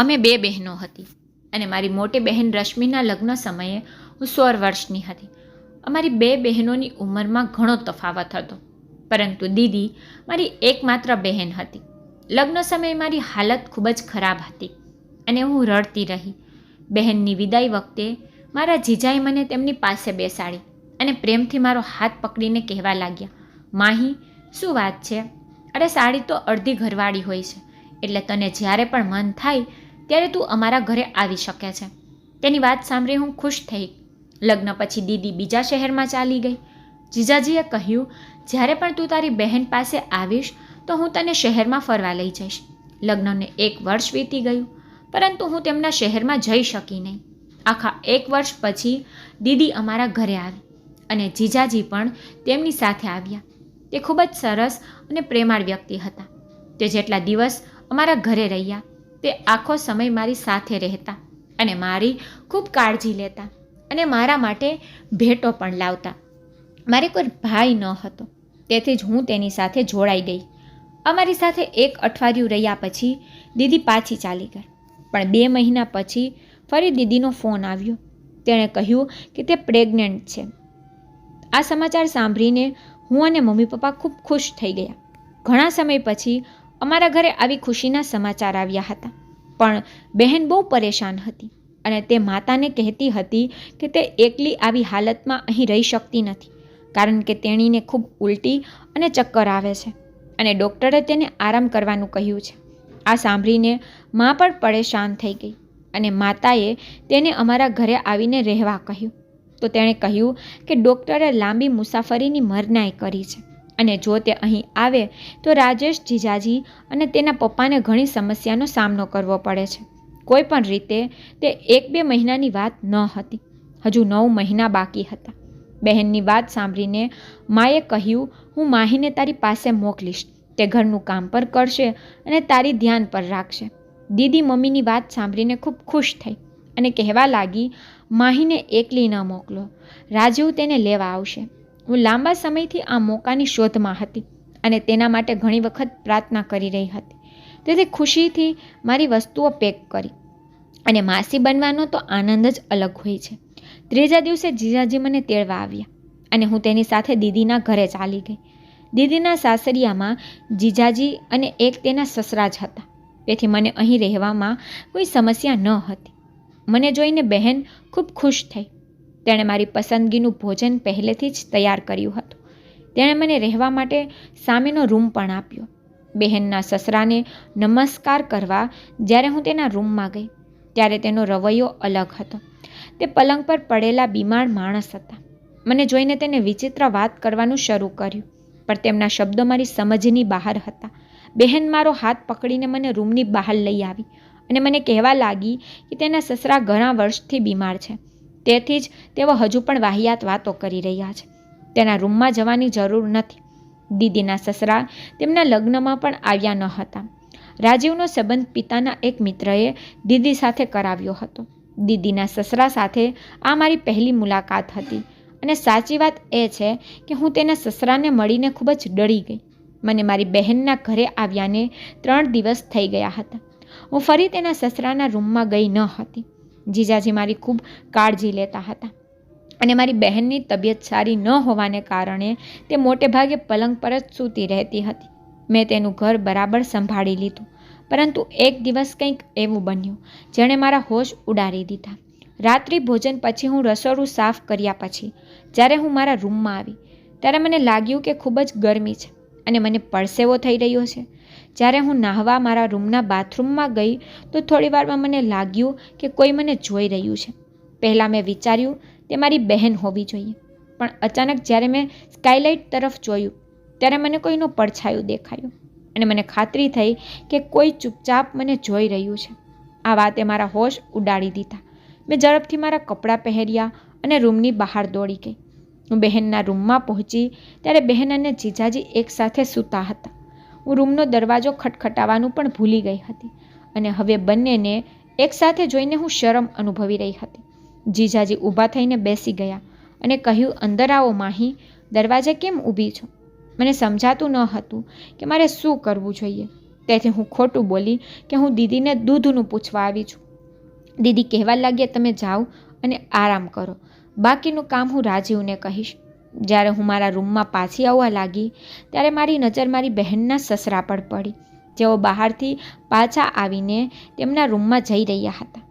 અમે બે બહેનો હતી અને મારી મોટી બહેન રશ્મિના લગ્ન સમયે હું સોળ વર્ષની હતી. અમારી બે બહેનોની ઉંમરમાં ઘણો તફાવત હતો, પરંતુ દીદી મારી એકમાત્ર બહેન હતી. લગ્ન સમયે મારી હાલત ખૂબ જ ખરાબ હતી અને હું રડતી રહી. બહેનની વિદાય વખતે મારા જીજાએ મને તેમની પાસે બેસાડી અને પ્રેમથી મારો હાથ પકડીને કહેવા લાગ્યા, માહી, શું વાત છે? અરે, સાડી તો અડધી ઘરવાળી હોય છે, એટલે તને જ્યારે પણ મન થાય ત્યારે તું અમારા ઘરે આવી શકે છે. તેની વાત સાંભળી હું ખુશ થઈ. લગ્ન પછી દીદી બીજા શહેરમાં ચાલી ગઈ. જીજાજીએ કહ્યું, જ્યારે પણ તું તારી બહેન પાસે આવીશ, તો હું તને શહેરમાં ફરવા લઈ જઈશ. લગ્નને એક વર્ષ વીતી ગયું, પરંતુ હું તેમના શહેરમાં જઈ શકી નહીં. આખા એક વર્ષ પછી દીદી અમારા ઘરે આવી અને જીજાજી પણ તેમની સાથે આવ્યા. તે ખૂબ જ સરસ અને પ્રેમાળ વ્યક્તિ હતા. તે જેટલા દિવસ અમારા ઘરે રહ્યા તે આખો સમય મારી સાથે રહેતા અને મારી ખૂબ કાળજી લેતા અને મારા માટે ભેટો પણ લાવતા. મારે કોઈ ભાઈ ન હતો. તેથી જ હું તેની સાથે જોડાઈ ગઈ. અમારી સાથે એક અઠવાડિયું રહ્યા પછી દીદી પાછી ચાલી ગઈ. પણ બે મહિના પછી ફરી દીદીનો ફોન આવ્યો. તેણે કહ્યું કે તે પ્રેગ્નન્ટ છે. આ સમાચાર સાંભળીને હું અને મમ્મી પપ્પા ખૂબ ખુશ થઈ ગયા. ઘણા સમય પછી અમારા ઘરે આવી ખુશીના સમાચાર આવ્યા હતા. પણ બહેન બહુ પરેશાન હતી અને તે માતાને કહેતી હતી કે તે એકલી આવી હાલતમાં અહીં રહી શકતી નથી, કારણ કે તેણીને ખૂબ ઉલટી અને ચક્કર આવે છે અને ડૉક્ટરે તેને આરામ કરવાનું કહ્યું છે. આ સાંભળીને મા પણ પરેશાન થઈ ગઈ અને માતાએ તેને અમારા ઘરે આવીને રહેવા કહ્યું. તો તેણે કહ્યું કે ડૉક્ટરે લાંબી મુસાફરીની મરનાઈ કરી છે. અને જો તે અહીં આવે, તો રાજેશ, જીજાજી અને તેના પપ્પાને ઘણી સમસ્યાનો સામનો કરવો પડે છે. કોઈ પણ રીતે, તે એક બે મહિનાની વાત ન હતી. હજુ નવ મહિના બાકી હતા. બહેનની વાત સાંભળીને માએ કહ્યું, હું માહીને તારી પાસે મોકલીશ. તે ઘરનું કામ પર કરશે અને તારી ધ્યાન પર રાખશે. દીદી મમ્મીની વાત સાંભળીને ખૂબ ખુશ થઈ અને કહેવા લાગી, માહીને એકલી ન મોકલો. રાજીવ તેને લેવા આવશે. હું લાંબા સમયથી આ મોકાની શોધમાં હતી અને તેના માટે ઘણી વખત પ્રાર્થના કરી રહી હતી. તેથી ખુશીથી મારી વસ્તુઓ પેક કરી અને માસી બનવાનો તો આનંદ જ અલગ હોય છે. ત્રીજા દિવસે જીજાજી મને તેડવા આવ્યા અને હું તેની સાથે દીદીના ઘરે ચાલી ગઈ. દીદીના સાસરિયામાં જીજાજી અને એક તેના સસરા જ હતા. તેથી મને અહીં રહેવામાં કોઈ સમસ્યા ન હતી. મને જોઈને બહેન ખૂબ ખુશ થઈ તેણે મારી પસંદગીનું ભોજન પહેલેથી જ તૈયાર કર્યું હતું. તેણે મને રહેવા માટે સામેનો રૂમ પણ આપ્યો. બહેનના સસરાને નમસ્કાર કરવા જ્યારે હું તેના રૂમમાં ગઈ, ત્યારે તેનો રવૈયો અલગ હતો. તે પલંગ પર પડેલા બીમાર માણસ હતા. મને જોઈને તેને વિચિત્ર વાત કરવાનું શરૂ કર્યું, પણ તેમના શબ્દો મારી સમજની બહાર હતા. બહેન મારો હાથ પકડીને મને રૂમની બહાર લઈ આવી અને મને કહેવા લાગી કે તેના સસરા ઘણા વર્ષથી બીમાર છે. તેથી જ તેઓ હજુ પણ વાહિયાત વાતો કરી રહ્યા છે. તેના રૂમમાં જવાની જરૂર નથી. દીદીના સસરા તેમના લગ્નમાં પણ આવ્યા ન હતા. રાજીવનો સંબંધ પિતાના એક મિત્રએ દીદી સાથે કરાવ્યો હતો. દીદીના સસરા સાથે આ મારી પહેલી મુલાકાત હતી અને સાચી વાત એ છે કે હું તેના સસરાને મળીને ખૂબ જ ડરી ગઈ. મને મારી બહેનના ઘરે આવ્યાને ત્રણ દિવસ થઈ ગયા હતા. હું ફરી તેના સસરાના રૂમમાં ગઈ ન હતી. જીજાજી મારી ખૂબ કાળજી લેતા હતા. અને મારી બહેનની તબિયત સારી ન હોવાને કારણે તે મોટે ભાગે પલંગ પર જ સૂતી રહેતી હતી. મેં તેનું ઘર બરાબર સંભાળી લીધું, પરંતુ એક દિવસ કંઈક એવું બન્યું, જેણે મારા હોશ ઉડાડી દીધા. રાત્રિ ભોજન પછી હું રસોડું સાફ કર્યા પછી, જ્યારે હું મારા રૂમમાં આવી, ત્યારે મને લાગ્યું કે ખૂબ જ ગરમી છે અને મને પરસેવો થઈ રહ્યો છે. જ્યારે હું નાહવા મારા રૂમના બાથરૂમમાં ગઈ, તો થોડી વારમાં મને લાગ્યું કે કોઈ મને જોઈ રહ્યું છે. પહેલાં મેં વિચાર્યું, તે મારી બહેન હોવી જોઈએ. પણ અચાનક જ્યારે મેં સ્કાયલાઇટ તરફ જોયું, ત્યારે મને કોઈનો પડછાયું દેખાયું અને મને ખાતરી થઈ કે કોઈ ચૂપચાપ મને જોઈ રહ્યું છે. આ વાતે મારા હોશ ઉડાડી દીધા. મેં ઝડપથી મારા કપડાં પહેર્યા અને રૂમની બહાર દોડી ગઈ. હું બહેનના રૂમમાં પહોંચી, ત્યારે બહેન અને જીજાજી એકસાથે સૂતા હતા. હું રૂમનો દરવાજો ખટખટાવવાનું પણ ભૂલી ગઈ હતી અને હવે બંનેને એકસાથે જોઈને હું શરમ અનુભવી રહી હતી. જીજાજી ઊભા થઈને બેસી ગયા અને કહ્યું, અંદર આવો માહી, દરવાજે કેમ ઊભી છો? મને સમજાતું ન હતું કે મારે શું કરવું જોઈએ. તેથી હું ખોટું બોલી કે હું દીદીને દૂધનું પૂછવા આવી છું. દીદી, કહેવા લાગ્યા તમે જાઓ અને આરામ કરો. બાકીનું કામ હું રાજીવને કહીશ. જ્યારે હું મારા રૂમમાં પાછી આવવા લાગી, ત્યારે મારી નજર મારી બહેનના સસરા પર પડી. જેઓ બહારથી પાછા આવીને તેમના રૂમમાં જઈ રહ્યા હતા.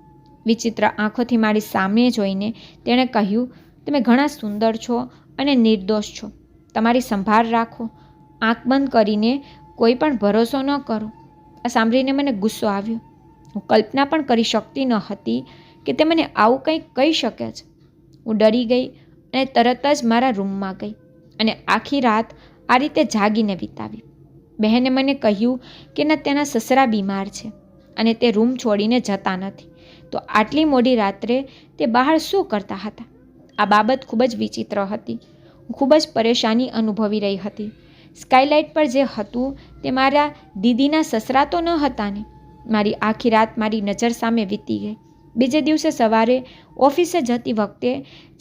વિચિત્ર આંખોથી મારી સામે જોઈને તેણે કહ્યું, તમે ઘણા સુંદર છો અને નિર્દોષ છો. તમારી સંભાળ રાખો. આંખ બંધ કરીને કોઈ પણ ભરોસો ન કરો. આ સાંભળીને મને ગુસ્સો આવ્યો. હું કલ્પના પણ કરી શકતી ન હતી કે તે મને આવું કંઈક કહી શકે છે. હું ડરી ગઈ અને તરત જ મારા રૂમમાં ગઈ અને આખી રાત આ રીતે જાગીને વિતાવી. બહેને મને કહ્યું કે ના, તેના સસરા બીમાર છે અને તે રૂમ છોડીને જતા નથી. તો આટલી મોડી રાત્રે તે બહાર શું કરતા હતા? આ બાબત ખૂબ જ વિચિત્ર હતી. હું ખૂબ જ પરેશાની અનુભવી રહી હતી. સ્કાયલાઇટ પર જે હતું તે મારા દીદીના સસરા તો ન હતા ને મારી આખી રાત મારી નજર સામે વીતી ગઈ. બીજે દિવસે સવારે ઓફિસે જતી વખતે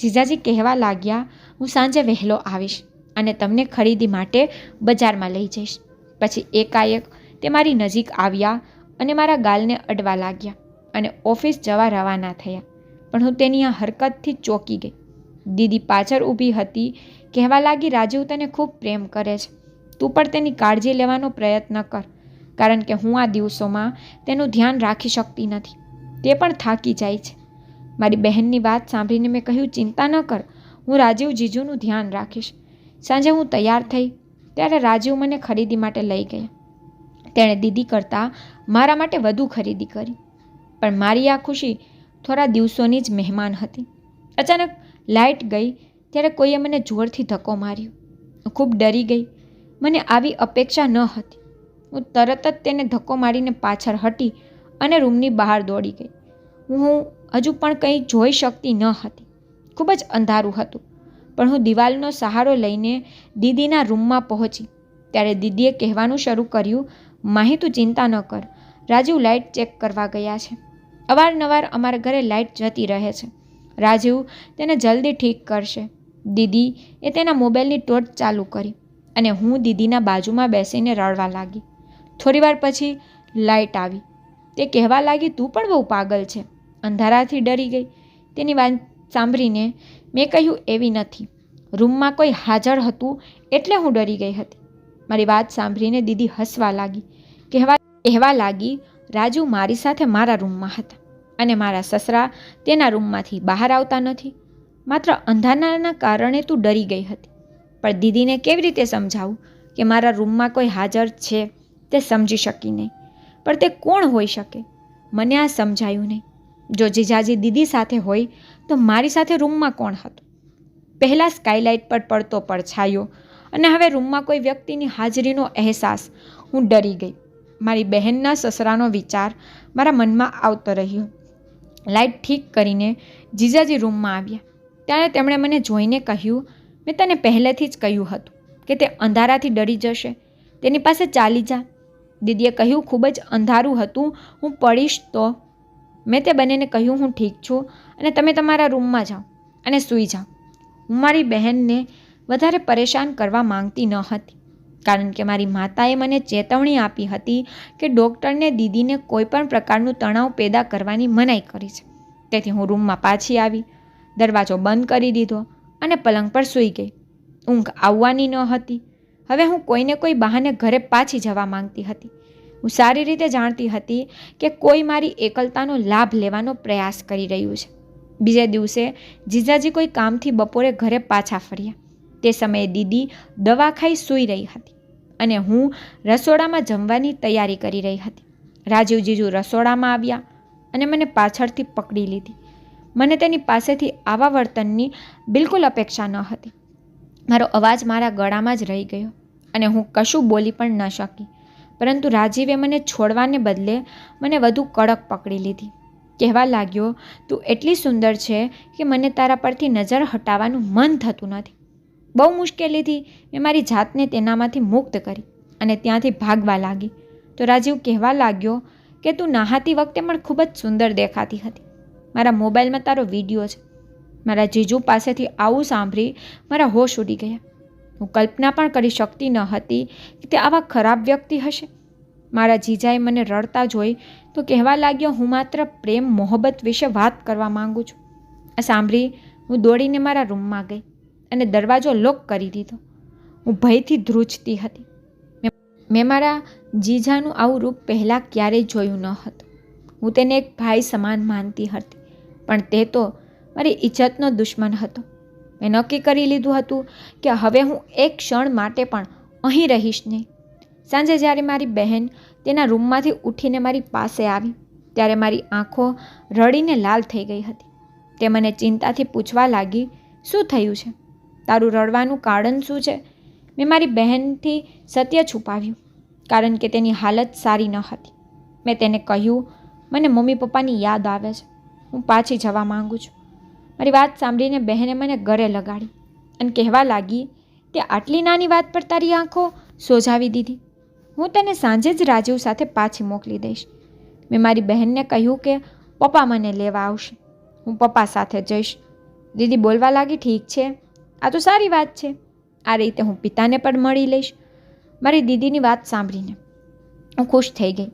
જીજાજી કહેવા લાગ્યા, હું સાંજે વહેલો આવીશ અને તમને ખરીદી માટે બજારમાં લઈ જઈશ. પછી એકાએક તે મારી નજીક આવ્યા અને મારા ગાલને અડવા લાગ્યા અને ઓફિસ જવા રવાના થયા. પણ હું તેની આ હરકતથી ચોંકી ગઈ. દીદી પાછળ ઊભી હતી, કહેવા લાગી રાજીવ તને ખૂબ પ્રેમ કરે છે. તું પણ તેની કાળજી લેવાનો પ્રયત્ન કર, કારણ કે હું આ દિવસોમાં તેનું ધ્યાન રાખી શકતી નથી. તે પણ થાકી જાય છે. મારી બહેનની વાત સાંભળીને મેં કહ્યું, ચિંતા ન કર, હું રાજીવ જીજુનું ધ્યાન રાખીશ. સાંજે હું તૈયાર થઈ ત્યારે રાજીવ મને ખરીદી માટે લઈ ગયા. તેણે દીદી કરતાં મારા માટે વધુ ખરીદી કરી. પણ મારી આ ખુશી થોડા દિવસોની જ મહેમાન હતી. અચાનક લાઇટ ગઈ ત્યારે કોઈએ મને જોરથી ધક્કો માર્યો. હું ખૂબ ડરી ગઈ. મને આવી અપેક્ષા ન હતી. હું તરત જ તેને ધક્કો મારીને પાછળ હટી અને રૂમની બહાર દોડી ગઈ. હું હજુ પણ કંઈ જોઈ શકતી ન હતી. ખૂબ જ અંધારું હતું. પણ હું દિવાલનો સહારો લઈને દીદીના રૂમમાં પહોંચી. ત્યારે દીદીએ કહેવાનું શરૂ કર્યું, માહી, તું ચિંતા ન કર. રાજીવ લાઇટ ચેક કરવા ગયા છે. અવારનવાર અમારા ઘરે લાઇટ જતી રહે છે. રાજીવ તેને જલ્દી ઠીક કરશે. દીદી એ તેના મોબાઈલની ટોર્ચ ચાલુ કરી અને હું દીદીના બાજુમાં બેસીને રડવા લાગી. થોડીવાર પછી લાઇટ આવી. તે કહેવા લાગી, તું પણ બહુ પાગલ છે. અંધારાથી ડરી ગઈ. તેની વાત સાંભળીને મેં કહ્યું, એવી નથી. રૂમમાં કોઈ હાજર હતું એટલે હું ડરી ગઈ હતી. મારી વાત સાંભળીને દીદી હસવા લાગી. કહેવા કહેવા લાગી, રાજુ મારી સાથે મારા રૂમમાં હતા અને મારા સસરા તેના રૂમમાંથી બહાર આવતા નથી. માત્ર અંધારાના કારણે તું ડરી ગઈ હતી. પણ દીદીને કેવી રીતે સમજાવું કે મારા રૂમમાં કોઈ હાજર છે તે સમજી શકી નહીં. પણ તે કોણ હોઈ શકે? મને આ સમજાયું નહીં. જો જીજાજી દીદી સાથે હોય, તો મારી સાથે રૂમમાં કોણ હતું? પહેલાં સ્કાયલાઇટ પર પડતો પડછાયો અને હવે રૂમમાં કોઈ વ્યક્તિની હાજરીનો અહેસાસ. હું ડરી ગઈ. મારી બહેનના સસરાનો વિચાર મારા મનમાં આવતો રહ્યો. લાઇટ ઠીક કરીને જીજાજી રૂમમાં આવ્યા. ત્યારે તેમણે મને જોઈને કહ્યું, મેં તને પહેલેથી જ કહ્યું હતું કે તે અંધારાથી ડરી જશે. તેની પાસે ચાલી જા. દીદીએ કહ્યું, ખૂબ જ અંધારું હતું. હું પડીશ તો. મેં તે બંનેને કહ્યું, હું ઠીક છું અને તમે તમારા રૂમમાં જાઓ અને સૂઈ જાઓ. હું મારી બહેનને વધારે પરેશાન કરવા માંગતી ન હતી, કારણ કે મારી માતાએ મને ચેતવણી આપી હતી કે ડૉક્ટરને દીદીને કોઈપણ પ્રકારનું તણાવ પેદા કરવાની મનાઈ કરી છે. તેથી હું રૂમમાં પાછી આવી, દરવાજો બંધ કરી દીધો અને પલંગ પર સૂઈ ગઈ. ઊંઘ આવવાની ન હતી. હવે હું કોઈને કોઈ બહાને ઘરે પાછી જવા માંગતી હતી. હું સારી રીતે જાણતી હતી કે કોઈ મારી એકલતાનો લાભ લેવાનો પ્રયાસ કરી રહ્યું છે. બીજે દિવસે જીજાજી કોઈ કામથી બપોરે ઘરે પાછા ફર્યા. તે સમયે દીદી દવા ખાઈ સૂઈ રહી હતી અને હું રસોડામાં જમવાની તૈયારી કરી રહી હતી. રાજીવ જીજુ રસોડામાં આવ્યા અને મને પાછળથી પકડી લીધી. મને તેની પાસેથી આવા વર્તનની બિલકુલ અપેક્ષા ન હતી. મારો અવાજ મારા ગળામાં જ રહી ગયો. અને હું કશું બોલી પણ ન શકી. પરંતુ રાજીવે મને છોડવાને બદલે મને વધુ કડક પકડી લીધી. કહેવા લાગ્યો, તું એટલી સુંદર છે કે મને તારા પરથી નજર હટાવવાનું મન થતું નથી. બહુ મુશ્કેલીથી મેં મારી જાતને તેનામાંથી મુક્ત કરી અને ત્યાંથી ભાગવા લાગી. તો રાજીવ કહેવા લાગ્યો, કે તું નહાતી વખતે પણ ખૂબ જ સુંદર દેખાતી હતી. મારા મોબાઈલમાં તારો વીડિયો છે. મારા જીજુ પાસેથી આવું સાંભળી મારા હોશ ઉડી ગયા. હું કલ્પના પણ કરી શકતી ન હતી કે તે આવા ખરાબ વ્યક્તિ હશે. મારા જીજાએ મને રડતા જોઈ તો કહેવા લાગ્યો, હું માત્ર પ્રેમ, મોહબ્બત વિશે વાત કરવા માગું છું. આ સાંભળી હું દોડીને મારા રૂમમાં ગઈ અને દરવાજો લોક કરી દીધો. હું ભયથી ધ્રુજતી હતી. મેં મારા જીજાનું આવું રૂપ પહેલાં ક્યારેય જોયું ન હતું. હું તેને એક ભાઈ સમાન માનતી હતી, પણ તે તો મારી ઇજ્જતનો દુશ્મન હતો. મેં નક્કી કરી લીધું હતું કે હવે હું એક ક્ષણ માટે પણ અહીં રહીશ નહીં. સાંજે જ્યારે મારી બહેન તેના રૂમમાંથી ઉઠીને મારી પાસે આવી, ત્યારે મારી આંખો રડીને લાલ થઈ ગઈ હતી. તે મને ચિંતાથી પૂછવા લાગી, શું થયું છે? તારું રડવાનું કારણ શું છે? મેં મારી બહેનથી સત્ય છુપાવ્યું, કારણ કે તેની હાલત સારી ન હતી. મેં તેને કહ્યું, મને મમ્મી પપ્પાની યાદ આવે છે. હું પાછી જવા માગું છું. મારી વાત સાંભળીને બહેને મને ઘરે લગાડી અને કહેવા લાગી તે આટલી નાની વાત પર તારી આંખો સોજાવી દીધી. હું તને સાંજે જ રાજીવ સાથે પાછી મોકલી દઈશ. મેં મારી બહેનને કહ્યું કે પપ્પા મને લેવા આવશે. હું પપ્પા સાથે જઈશ. દીદી બોલવા લાગી, ઠીક છે. આ તો સારી વાત છે. આ રીતે હું પિતાને પણ મળી લઈશ. મારી દીદીની વાત સાંભળીને હું ખુશ થઈ ગઈ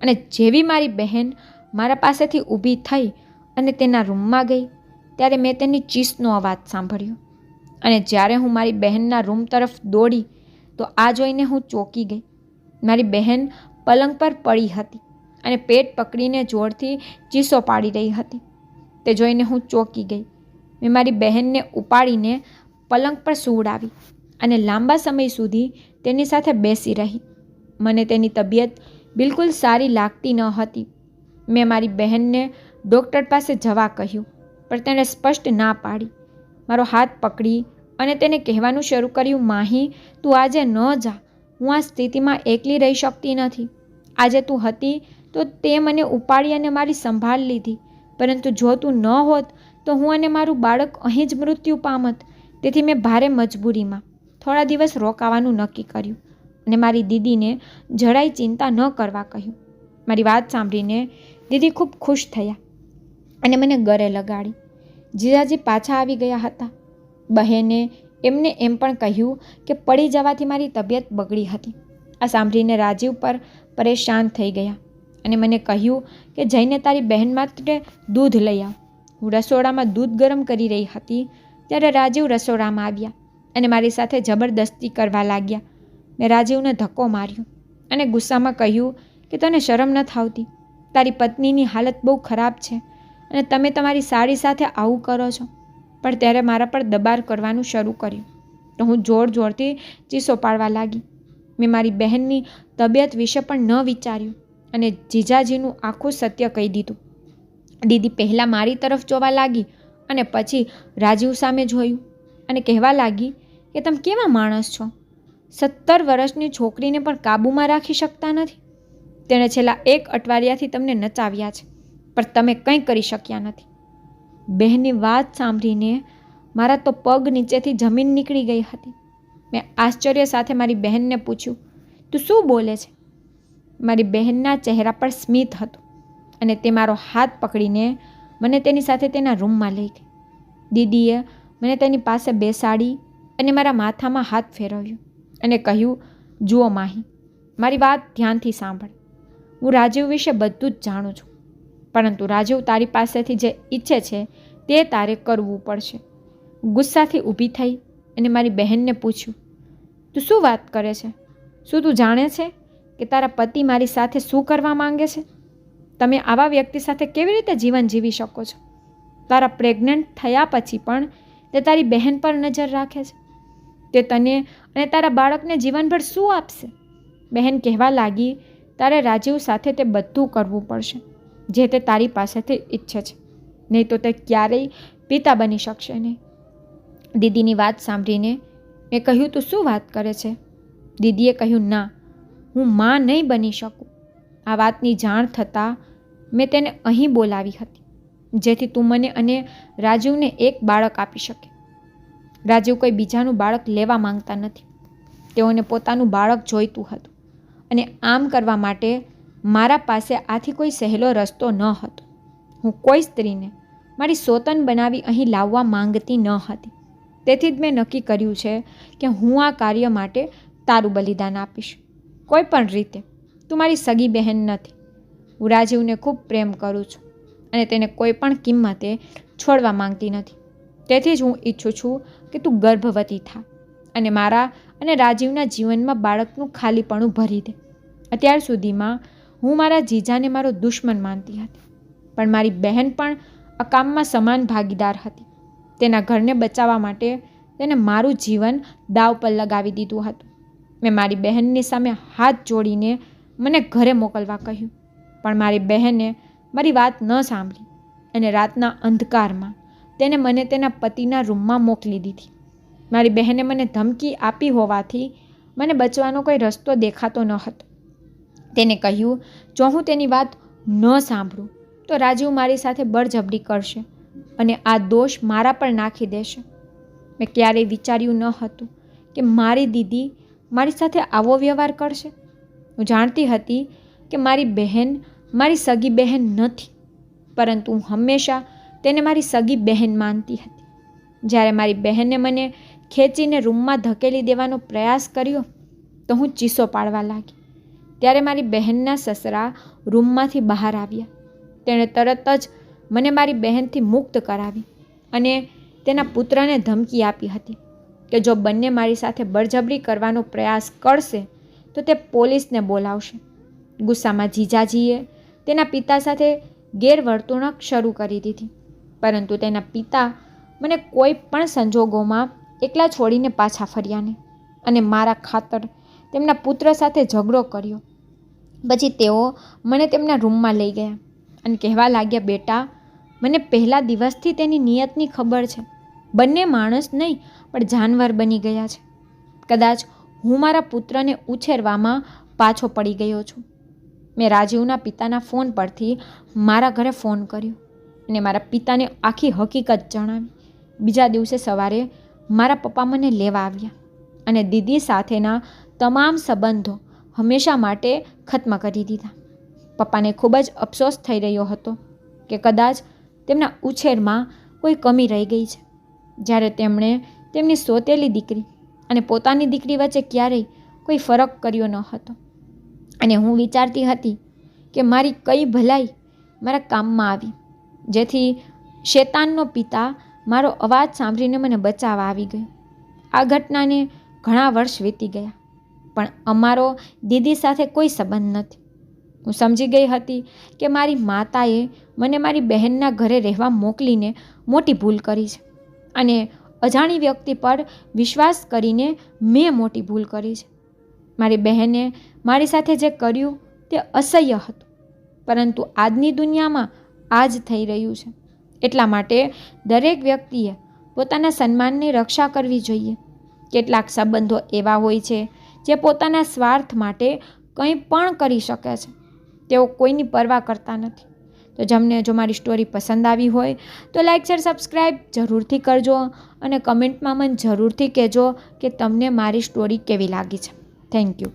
અને જેવી મારી બહેન મારા પાસેથી ઊભી થઈ અને તેના રૂમમાં ગઈ ત્યારે મેં તેની ચીસનો અવાજ સાંભળ્યો. અને જ્યારે હું મારી બહેનના રૂમ તરફ દોડી, તો આ જોઈને હું ચોંકી ગઈ. મારી બહેન પલંગ પર પડી હતી અને પેટ પકડીને જોરથી ચીસો પાડી રહી હતી. તે જોઈને હું ચોંકી ગઈ. મેં મારી બહેનને ઉપાડીને પલંગ પર સુવડાવી અને લાંબા સમય સુધી તેની સાથે બેસી રહી. મને તેની તબિયત બિલકુલ સારી લાગતી ન હતી. મેં મારી બહેનને ડૉક્ટર પાસે જવા કહ્યું. પણ તેણે સ્પષ્ટ ના પાડી. મારો હાથ પકડી અને તેને કહેવાનું શરૂ કર્યું, માહી, તું આજે ન જા. હું આ સ્થિતિમાં એકલી રહી શકતી નથી. આજે તું હતી તો તે મને ઉપાડી અને મારી સંભાળ લીધી. પરંતુ જો તું ન હોત તો હું અને મારું બાળક અહીં જ મૃત્યુ પામત. તેથી મેં ભારે મજબૂરીમાં થોડા દિવસ રોકાવાનું નક્કી કર્યું અને મારી દીદીને જરાય ચિંતા ન કરવા કહ્યું. મારી વાત સાંભળીને દીદી ખૂબ ખુશ થયા. અને મને ગળે લગાડી. જીજાજી પાછા આવી ગયા હતા. બહેને એમને એમ પણ કહ્યું કે પડી જવાથી મારી તબિયત બગડી હતી. આ સાંભળીને રાજીવ પર પરેશાન થઈ ગયા અને મને કહ્યું કે જઈને તારી બહેન માટે દૂધ લઈ આવ. હું રસોડામાં દૂધ ગરમ કરી રહી હતી ત્યારે રાજીવ રસોડામાં આવ્યા અને મારી સાથે જબરદસ્તી કરવા લાગ્યા. મેં રાજીવને ધક્કો માર્યો અને ગુસ્સામાં કહ્યું કે તને શરમ ન થાવતી. તારી પત્નીની હાલત બહુ ખરાબ છે. અને તમે તમારી સાડી સાથે આવું કરો છો. પણ ત્યારે મારા પર દબાર કરવાનું શરૂ કર્યું. તો હું જોર જોરથી ચીસો પાડવા લાગી. મેં મારી બહેનની તબિયત વિશે પણ ન વિચાર્યું અને જીજાજીનું આખું સત્ય કહી દીધું. દીદી પહેલાં મારી તરફ જોવા લાગી અને પછી રાજીવ સામે જોયું અને કહેવા લાગી કે તમે કેવા માણસ છો? સત્તર વર્ષની છોકરીને પણ કાબૂમાં રાખી શકતા નથી? તેણે છેલ્લા એક અઠવાડિયાથી તમને નચાવ્યા છે. પણ તમે કંઈ કરી શક્યા નથી. બહેનની વાત સાંભળીને મારા તો પગ નીચેથી જમીન નીકળી ગઈ હતી. મેં આશ્ચર્ય સાથે મારી બહેનને પૂછ્યું, તું શું બોલે છે? મારી બહેનના ચહેરા પર સ્મિત હતું અને તે મારો હાથ પકડીને મને તેની સાથે તેના રૂમમાં લઈ ગઈ. દીદીએ મને તેની પાસે બેસાડી અને મારા માથામાં હાથ ફેરવ્યો અને કહ્યું, જુઓ માહી, મારી વાત ધ્યાનથી સાંભળ. હું રાજીવ વિશે બધું જ જાણું છું. પરંતુ રાજીવ તારી પાસેથી જે ઈચ્છે છે તે તારે કરવું પડશે. ગુસ્સાથી ઊભી થઈ અને મારી બહેનને પૂછ્યું, તું શું વાત કરે છે? શું તું જાણે છે કે તારા પતિ મારી સાથે શું કરવા માંગે છે? તમે આવા વ્યક્તિ સાથે કેવી રીતે જીવન જીવી શકો છો? તારા પ્રેગ્નન્ટ થયા પછી પણ તે તારી બહેન પર નજર રાખે છે. તે તને અને તારા બાળકને જીવનભર શું આપશે? બહેન કહેવા લાગી, તારે રાજીવ સાથે તે બધું કરવું પડશે. જે તે તારી પાસેથી ઈચ્છે છે. નહીં તો તે ક્યારેય પિતા બની શકશે નહીં. દીદીની વાત સાંભળીને મેં કહ્યું, તું શું વાત કરે છે? દીદીએ કહ્યું, ના, હું માં નહીં બની શકું. આ વાતની જાણ થતાં મેં તેને અહીં બોલાવી હતી, જેથી તું મને અને રાજીવને એક બાળક આપી શકે. રાજીવ કોઈ બીજાનું બાળક લેવા માંગતા નથી. તેઓને પોતાનું બાળક જોઈતું હતું અને આમ કરવા માટે મારા પાસે આથી કોઈ સહેલો રસ્તો ન હતો. હું કોઈ સ્ત્રીને મારી સોતન બનાવી અહીં લાવવા માંગતી ન હતી. તેથી જ મેં નક્કી કર્યું છે કે હું આ કાર્ય માટે તારું બલિદાન આપીશ. કોઈ પણ રીતે, તું મારી સગી બહેન નથી. હું રાજીવને ખૂબ પ્રેમ કરું છું અને તેને કોઈ પણ કિંમતે છોડવા માંગતી નથી. તેથી જ હું ઈચ્છું છું કે તું ગર્ભવતી થા અને મારા અને રાજીવના જીવનમાં બાળકનું ખાલીપણું ભરી દે. અત્યાર સુધીમાં હું મારા જીજાને મારો દુશ્મન માનતી હતી. પણ મારી બહેન પણ આ કામમાં સમાન ભાગીદાર હતી. તેના ઘરને બચાવવા માટે તેને મારું જીવન દાવ પર લગાવી દીધું હતું. મેં મારી બહેનની સામે હાથ જોડીને મને ઘરે મોકલવા કહ્યું. પણ મારી બહેને મારી વાત ન સાંભળી અને રાતના અંધકારમાં તેને મને તેના પતિના રૂમમાં મોકલી દીધી. મારી બહેને મને ધમકી આપી હોવાથી મને બચવાનો કોઈ રસ્તો દેખાતો ન હતો. તેને કહ્યું, જો હું તેની વાત ન સાંભળું, તો રાજીવ મારી સાથે બળજબરી કરશે અને આ દોષ મારા પર નાખી દેશે. મેં ક્યારેય વિચાર્યું ન હતું કે મારી દીદી મારી સાથે આવો વ્યવહાર કરશે. હું જાણતી હતી કે મારી બહેન મારી સગી બહેન નથી, પરંતુ હું હંમેશા તેને મારી સગી બહેન માનતી હતી. જ્યારે મારી બહેને મને ખેંચીને રૂમમાં ધકેલી દેવાનો પ્રયાસ કર્યો, તો હું ચીસો પાડવા લાગી. ત્યારે મારી બહેનના સસરા રૂમમાંથી બહાર આવ્યા. તેણે તરત જ મને મારી બહેનથી મુક્ત કરાવી અને તેના પુત્રને ધમકી આપી હતી કે જો બંને મારી સાથે બળજબરી કરવાનો પ્રયાસ કરશે, તો તે પોલીસને બોલાવશે. ગુસ્સામાં જીજાજીએ તેના પિતા સાથે ગેરવર્તણૂક શરૂ કરી દીધી. પરંતુ તેના પિતા મને કોઈ પણ સંજોગોમાં એકલા છોડીને પાછા ફર્યા નહીં અને મારા ખાતર તેમના પુત્ર સાથે ઝઘડો કર્યો. પછી તેઓ મને તેમના રૂમમાં લઈ ગયા અને કહેવા લાગ્યા, બેટા, મને પહેલા દિવસથી તેની નિયતની ખબર છે. બંને માણસ નહીં, પણ જાનવર બની ગયા છે. કદાચ હું મારા પુત્રને ઉછેરવામાં પાછો પડી ગયો છું. મેં રાજીવના પિતાના ફોન પરથી મારા ઘરે ફોન કર્યો અને મારા પિતાને આખી હકીકત જણાવી. બીજા દિવસે સવારે મારા પપ્પા મને લેવા આવ્યા અને દીદી સાથેના તમામ સંબંધો હંમેશા માટે ખત્મ કરી દીધા. પપ્પાને ખૂબ જ અફસોસ થઈ રહ્યો હતો કે કદાચ તેમના ઉછેરમાં કોઈ કમી રહી ગઈ છે. જ્યારે તેમણે તેમની સોતેલી દીકરી અને પોતાની દીકરી વચ્ચે ક્યારેય કોઈ ફરક કર્યો ન હતો. અને હું વિચારતી હતી કે મારી કઈ ભલાઈ મારા કામમાં આવી, જેથી શેતાનનો પિતા મારો અવાજ સાંભળીને મને બચાવવા આવી ગયો. આ ઘટનાને ઘણા વર્ષ વીતી ગયા. પણ અમારો દીદી સાથે કોઈ સંબંધ નથી. હું સમજી ગઈ હતી કે મારી માતાએ મને મારી બહેનના ઘરે રહેવા મોકલીને મોટી ભૂલ કરી છે અને અજાણી વ્યક્તિ પર વિશ્વાસ કરીને મેં મોટી ભૂલ કરી છે. મારી બહેને મારી સાથે જે કર્યું તે અસહ્ય હતું, પરંતુ આજની દુનિયામાં આ જ થઈ રહ્યું છે. એટલા માટે દરેક વ્યક્તિએ પોતાના સન્માનની રક્ષા કરવી જોઈએ. કેટલાક સંબંધો એવા હોય છે જે પોતાના સ્વાર્થ માટે કંઈ પણ કરી શકે છે, તેઓ કોઈની પરવા કરતા નથી. તો જમને જો મારી સ્ટોરી પસંદ આવી હોય, તો લાઇક શેર સબસ્ક્રાઈબ જરૂરથી કરજો અને કમેન્ટમાં મને જરૂરથી કહેજો કે તમને મારી સ્ટોરી કેવી લાગી છે. Thank you